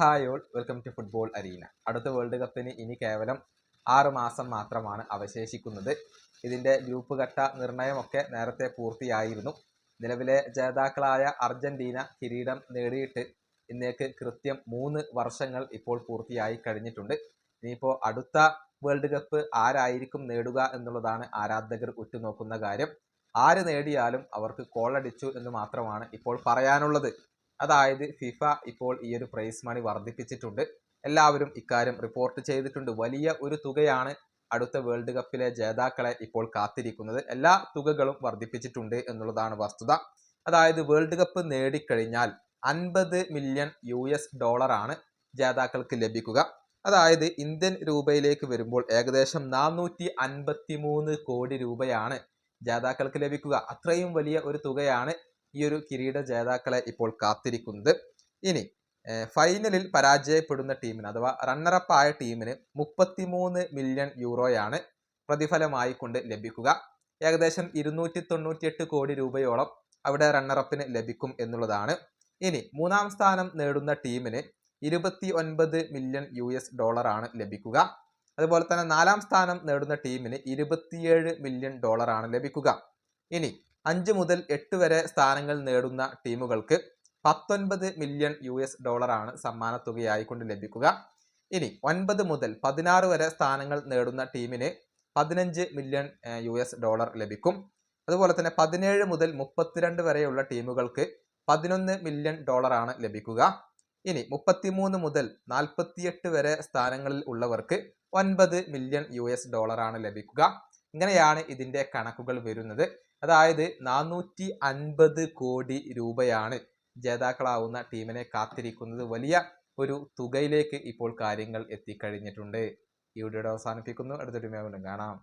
Hi all welcome to football arena. അടുത്ത world കപ്പിന് ഇനി കേവലം ആറ് മാസം മാത്രമാണ് അവശേഷിക്കുന്നത്. ഇതിന്റെ ഗ്രൂപ്പ് ഘട്ട നിർണയമൊക്കെ നേരത്തെ പൂർത്തിയായിരുന്നു. നിലവിലെ ജേതാക്കളായ അർജന്റീന കിരീടം നേടിയിട്ട് ഇന്നേക്ക് കൃത്യം മൂന്ന് വർഷങ്ങൾ ഇപ്പോൾ പൂർത്തിയായി കഴിഞ്ഞിട്ടുണ്ട്. ഇനിയിപ്പോൾ അടുത്ത വേൾഡ് കപ്പ് ആരായിരിക്കും നേടുക എന്നുള്ളതാണ് ആരാധകർ ഉറ്റുനോക്കുന്ന കാര്യം. ആര് നേടിയാലും അവർക്ക് കോളടിച്ചു എന്ന് മാത്രമാണ് ഇപ്പോൾ പറയാനുള്ളത്. അതായത് ഫിഫ ഇപ്പോൾ ഈ ഒരു പ്രൈസ് മണി വർദ്ധിപ്പിച്ചിട്ടുണ്ട്. എല്ലാവരും ഇക്കാര്യം റിപ്പോർട്ട് ചെയ്തിട്ടുണ്ട്. വലിയ ഒരു തുകയാണ് അടുത്ത വേൾഡ് കപ്പിലെ ജേതാക്കളെ ഇപ്പോൾ കാത്തിരിക്കുന്നത്. എല്ലാ തുകകളും വർദ്ധിപ്പിച്ചിട്ടുണ്ട് എന്നുള്ളതാണ് വസ്തുത. അതായത് വേൾഡ് കപ്പ് നേടിക്കഴിഞ്ഞാൽ അൻപത് മില്യൺ യു എസ് ഡോളറാണ് ജേതാക്കൾക്ക് ലഭിക്കുക. അതായത് ഇന്ത്യൻ രൂപയിലേക്ക് വരുമ്പോൾ ഏകദേശം നാനൂറ്റി അൻപത്തി മൂന്ന് കോടി രൂപയാണ് ജേതാക്കൾക്ക് ലഭിക്കുക. അത്രയും വലിയ ഒരു തുകയാണ് ഈ ഒരു കിരീട ജേതാക്കളെ ഇപ്പോൾ കാത്തിരിക്കുന്നത്. ഇനി ഫൈനലിൽ പരാജയപ്പെടുന്ന ടീമിന് അഥവാ റണ്ണറപ്പ് ആയ ടീമിന് മുപ്പത്തിമൂന്ന് മില്യൺ യൂറോയാണ് പ്രതിഫലമായി കൊണ്ട് ലഭിക്കുക. ഏകദേശം ഇരുന്നൂറ്റി തൊണ്ണൂറ്റിയെട്ട് കോടി രൂപയോളം അവിടെ റണ്ണറപ്പിന് ലഭിക്കും എന്നുള്ളതാണ്. ഇനി മൂന്നാം സ്ഥാനം നേടുന്ന ടീമിന് ഇരുപത്തി ഒൻപത് മില്യൺ യു എസ് ഡോളറാണ് ലഭിക്കുക. അതുപോലെ തന്നെ നാലാം സ്ഥാനം നേടുന്ന ടീമിന് ഇരുപത്തിയേഴ് മില്യൺ ഡോളറാണ് ലഭിക്കുക. ഇനി അഞ്ച് മുതൽ എട്ട് വരെ സ്ഥാനങ്ങൾ നേടുന്ന ടീമുകൾക്ക് പത്തൊൻപത് മില്യൺ യു എസ് ഡോളറാണ് സമ്മാന തുകയായി കൊണ്ട് ലഭിക്കുക. ഇനി ഒൻപത് മുതൽ പതിനാറ് വരെ സ്ഥാനങ്ങൾ നേടുന്ന ടീമിന് പതിനഞ്ച് മില്യൺ യു എസ് ഡോളർ ലഭിക്കും. അതുപോലെ തന്നെ പതിനേഴ് മുതൽ മുപ്പത്തിരണ്ട് വരെയുള്ള ടീമുകൾക്ക് പതിനൊന്ന് മില്യൺ ഡോളറാണ് ലഭിക്കുക. ഇനി മുപ്പത്തിമൂന്ന് മുതൽ നാൽപ്പത്തിയെട്ട് വരെ സ്ഥാനങ്ങളിൽ ഉള്ളവർക്ക് ഒൻപത് മില്യൺ യു എസ് ഡോളറാണ് ലഭിക്കുക. ഇങ്ങനെയാണ് ഇതിന്റെ കണക്കുകൾ വരുന്നത്. അതായത് നാനൂറ്റി അൻപത് കോടി രൂപയാണ് ജേതാക്കളാവുന്ന ടീമിനെ കാത്തിരിക്കുന്നത്. വലിയ ഒരു തുകയിലേക്ക് ഇപ്പോൾ കാര്യങ്ങൾ എത്തിക്കഴിഞ്ഞിട്ടുണ്ട്. ഈ വീഡിയോയുടെ അവസാനിപ്പിക്കുന്നു. അടുത്തൊരു കാണാം.